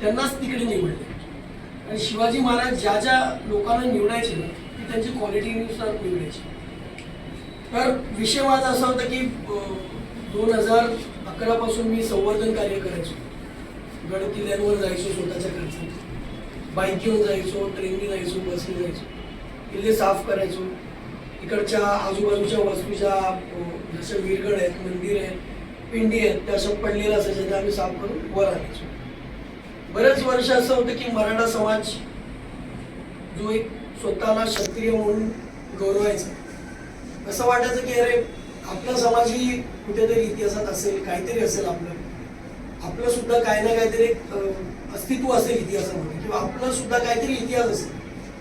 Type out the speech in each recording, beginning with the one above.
त्यांनाच तिकडे निवडले आणि शिवाजी महाराज ज्या ज्या लोकांना निवडायचे ना ते त्यांची क्वालिटीनुसार निवडायची. तर विषय माझा असा होता की दोन हजार अकरापासून मी संवर्धन कार्य करायचो. गड किल्ल्यांवर जायचो स्वतःच्या खर्चात बाईक घेऊन जायचो ट्रेनने जायचो बसने जायचो. किल्ले साफ करायचो. इकडच्या आजूबाजूच्या वस्तूच्या जसं विरगड आहेत मंदिर आहेत पिंडी आहेत त्या अशा पडलेल्या असायच्या त्या आम्ही साफ करून वर आणायचो. बरेच वर्ष असं होतं की मराठा समाज जो एक स्वतःला क्षत्रिय म्हणून गौरवायचा. असं वाटायचं की अरे आपला समाजही कुठेतरी इतिहासात असेल काहीतरी असेल आपलं. आपलं सुद्धा काही ना काहीतरी अस्तित्व असेल इतिहासामध्ये किंवा आपलं सुद्धा काहीतरी इतिहास असेल.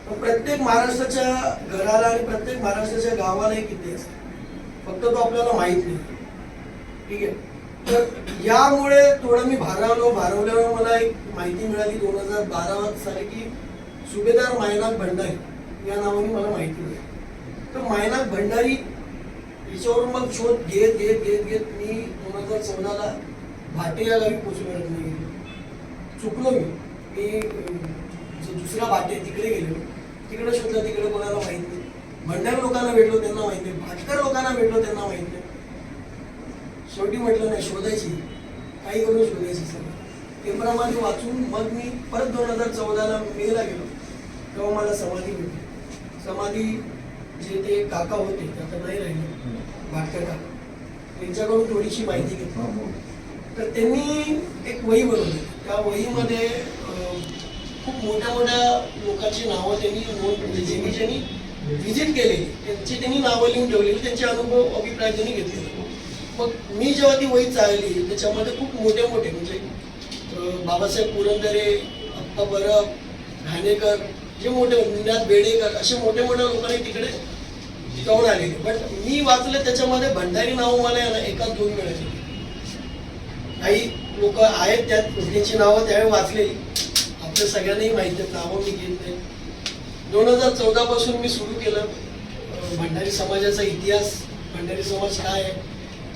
पण प्रत्येक महाराष्ट्राच्या घराला आणि प्रत्येक महाराष्ट्राच्या गावाला एक इतिहास फक्त तो आपल्याला माहीत नाही. ठीक आहे? तर यामुळे थोडं मी भारावलो. भारावल्यावर मला एक माहिती मिळाली दोन हजार बारा साली की सुभेदार मायनाक भंडारी या नावाने मला माहिती मिळाली. तर मायनाक भंडारी याच्यावरून मग शोध घेत घेत घेत घेत मी दोन हजार चौदाला भाटे या गावी पोचलो गेलो चुकलो मी. मी दुसरा भाटे तिकडे गेलो. तिकडे शोधलं तिकडे कोणाला माहिती नाही. भंडार लोकांना भेटलो त्यांना माहिती नाही. भाटकर लोकांना भेटलो त्यांना माहिती नाही. शेवटी म्हटलं नाही शोधायची काही करून शोधायची सगळं. पेपरामध्ये वाचून मग मी परत दोन हजार चौदाला मेला गेलो. तेव्हा मला समाधी भेटली. समाधी जे ते काका होते आता नाही राहिले. भाटकर काका. त्यांच्याकडून थोडीशी माहिती घेतली. तर त्यांनी एक वही बनवली. त्या वहीमध्ये खूप मोठ्या मोठ्या लोकांची नावं त्यांनी नोंद म्हणजे ज्यांनी ज्यांनी व्हिजिट केलेली त्यांची त्यांनी नावं लिहून ठेवलेली. त्यांचे अनुभव अभिप्राय त्यांनी घेतलेले. मग मी जेव्हा ती वही चालली त्याच्यामध्ये खूप मोठे मोठे म्हणजे बाबासाहेब पुरंदरे अप्पा बरब घाणेकर जे मोठे निनाद बेडेकर असे मोठे मोठे लोकांनी तिकडे जाऊन आलेले. पण मी वाचलं त्याच्यामध्ये भंडारी नाव मला आहे ना एका दोन मिळाली. काही लोक आहेत त्यात त्यांची नावं त्यावेळी वाचलेली. आपल्या सगळ्यांनाही माहिती आहेत नावं मी घेत नाही. दोन हजार चौदा पासून मी सुरू केलं. भंडारी समाजाचा इतिहास भंडारी समाज काय आहे?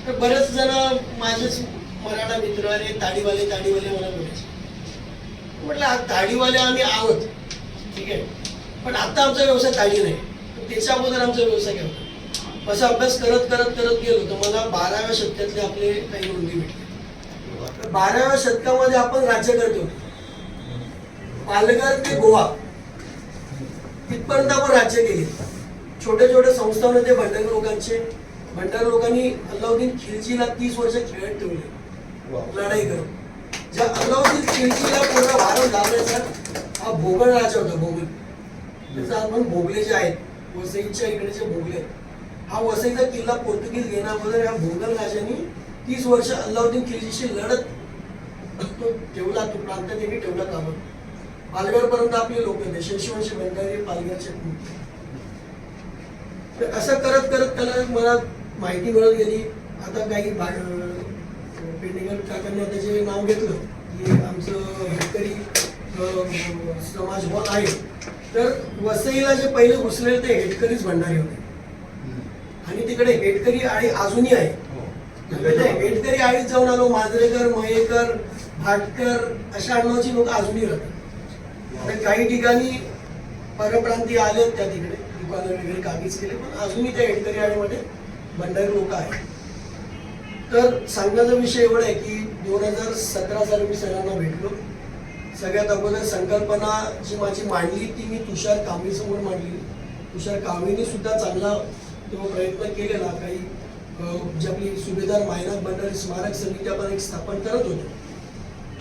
तर बरेच जण माझेच मराठा मित्र अरे ताडीवाले ताडीवाले मला बोलायचे म्हटलं ताडीवाले आम्ही आहोत. ठीक आहे. पण आता आमचा व्यवसाय ताडी नाही. त्याच्या अगोदर आमचा व्यवसाय काय होता? असा अभ्यास करत करत करत गेलो तर मला बाराव्या शतकातले आपले काही नोंदी भेटले तर बाराव्या शतकामध्ये आपण राज्यकर्ते होतो पालघर ते गोवा. तिथपर्यंत आपण राज्य केले. छोटे छोटे संस्थांमध्ये होते भंडारी लोकांचे. भंडारी लोकांनी अल्लाउद्दीन खिलजीला तीस वर्ष खेळत ठेवले. लढाई करून. ज्या अल्लाउद्दीन खिलजीला पूर्ण भारत लावण्याचा हा भोगल राजा होता भोगल. त्याचा आपण भोगले जे आहेत वसईच्या इकडेचे भोगले. आहेत. हा वसईचा किल्ला पोर्तुगीज घेण्याबद्दल ह्या भोगल राजांनी तीस वर्ष अल्लाउद्दीन खिलजीशी लढत तो ठेवला तो प्रांत त्यांनी ठेवला ताब्यात पालघर पर्यंत आपले लोक होते शशिवंशी भंडारी पालघरचे. असं करत करत त्याला मला माहिती मिळत गेली. आता काही पेंडिंग काकांनी त्याचे नाव घेतलं की आमचं अं, समाज हॉल आहे. तर वसईला जे पहिले घुसलेले ते हेटकरीच भंडारी होते. आणि तिकडे हेटकरी आणि अजूनही आहे. ते हेटकरी आळीत जाऊन आलो मांजरेकर मयेकर भाटकर अशा आडनावाची लोक अजूनही राहतात. काही ठिकाणी परप्रांतीय आले त्या तिकडे दुकानं वगैरे कामीच केले पण अजूनही त्या हेटकरी आळीमध्ये भंडारी लोक आहेत. तर सांगण्याचा विषय एवढा आहे की दोन हजार सतरा साली मी सरांना भेटलो सगळ्यात अगोदर संकल्पना जी माझी मांडली ती मी तुषार कांबळीसमोर मांडली. तुषार कांबळीने सुद्धा चांगला तो प्रयत्न केलेला. काही जे जी आपली सुभेदार मायनाक भंडारी स्मारक समिती आपण एक स्थापन करत होतो.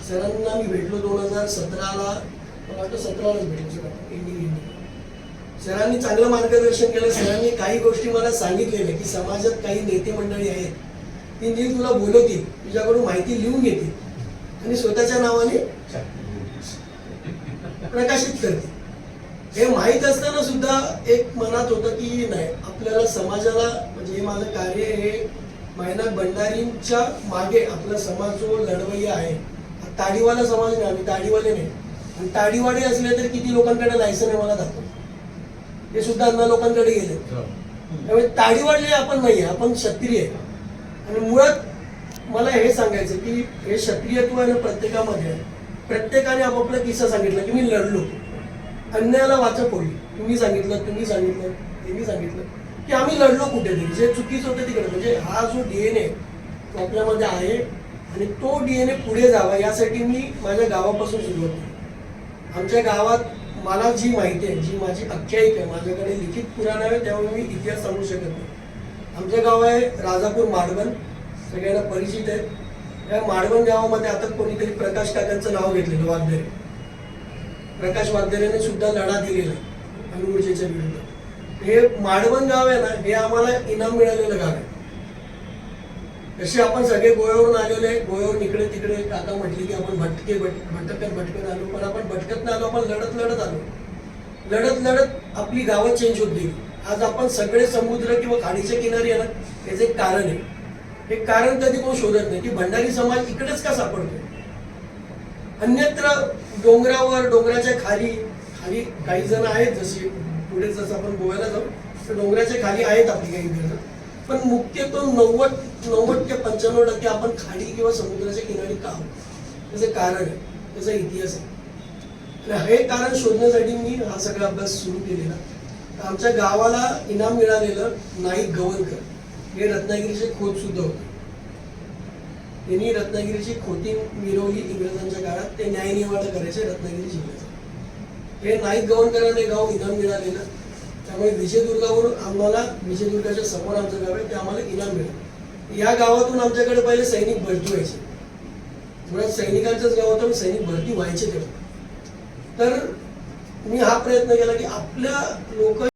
सरांना मी भेटलो दोन हजार सतराला. मला वाटतं सतरालाच भेटलो. Sir ending ending. सरांनी चांगलं मार्गदर्शन केलं सरांनी काही गोष्टी मला सांगितलेल्या की समाजात काही नेते मंडळी आहेत ती नीट तुला बोलवतील तुझ्याकडून माहिती लिहून घेतील आणि स्वतःच्या नावाने प्रकाशित करतील. हे माहीत असताना सुद्धा एक मनात होतं की नाही आपल्याला समाजाला म्हणजे हे माझं कार्य हे मायनाक भंडारींच्या मागे आपला समाज जो लढवय्या आहे ताडीवाला समाज नाही आम्ही ताडीवाले नाही. आणि ताडीवाडे असले तर किती लोकांकडे लायसन आहे मला दाखव. ते सुद्धा अण्णा लोकांकडे गेले. त्यामुळे ताडीवाडले आपण नाही आहे आपण क्षत्रिय आणि मुळात मला हे सांगायचं की हे क्षत्रियत्व आहे ना प्रत्येकामध्ये. आहे प्रत्येकाने आपापला किस्सा सांगितला की मी लढलो. अन्यायाला वाचा फोडली तुम्ही सांगितलं तुम्ही सांगितलं त्यांनी सांगितलं की आम्ही लढलो कुठेतरी. जे चुकीचं होतं तिकडे म्हणजे हा जो डीएनए तो आपल्यामध्ये आहे आणि तो डीएनए पुढे जावा यासाठी मी माझ्या गावापासून सुरुवात केली. आमच्या गावात मला जी माहिती आहे जी माझी आख्यायिका आहे माझ्याकडे लिखित पुराण आहे त्यामुळे मी इतिहास सांगू शकत नाही. आमचं गाव आहे राजापूर माडवण सगळ्यांना परिचित आहे. या माडवण गावामध्ये आता कोणीतरी प्रकाश काकांचं नाव घेतलेलं वाघदरे. प्रकाश वाघदरेने सुद्धा लढा दिलेला अणुऊर्जेच्या विरुद्ध. हे माडवण गाव आहे ना हे आम्हाला इनाम मिळालेलं गाव आहे. जसे आपण सगळे गोव्यावरून आलेले आहे गोव्यावरून इकडे तिकडे काका म्हटले की आपण भटके भट भटकत भटकत आलो पण आपण भटकत नाही आलो आपण लढत लढत आलो. लढत लढत आपली गावं चेंज होत गेली. आज आपण सगळे समुद्र किंवा खाडीच्या किनारी आहे ना याचं एक कारण आहे. हे कारण कधी कोण शोधत नाही की भंडारी समाज इकडेच का सापडतो अन्यत्र डोंगरावर डोंगराच्या खाली खाली काही जण आहेत जसे पुढे जसं आपण गोव्याला जाऊ तर डोंगराच्या खाली आहेत आपली काही जण. पण मुख्यतो नव्वद नव्वद ते पंच्याण्णव टक्के आपण खाडी किंवा समुद्राच्या किनारी का आहोत? त्याचं कारण आहे. त्याचा इतिहास आहे. आणि हे कारण शोधण्यासाठी मी हा सगळा अभ्यास सुरू केलेला. आमच्या गावाला इनाम मिळालेलं नाईक गवनकर. हे रत्नागिरीचे खोत सुद्धा होते. त्यांनी रत्नागिरीची खोती मिरवली इंग्रजांच्या काळात. ते न्यायनिवाडा करायचे रत्नागिरी जिल्ह्याचं हे नाईक गवणकरांना गाव इनाम मिळालेलं. त्यामुळे विजयदुर्गावरून आम्हाला विजयदुर्गाच्या समोर आमचं गाव आहे ते आम्हाला इनाम मिळालं. या गावातून आमच्याकडे पहिले सैनिक भरती व्हायचे. मुळात सैनिकांच्याच गावातून सैनिक भरती व्हायचे तेव्हा. तर मी हा प्रयत्न केला की आपल्या लोक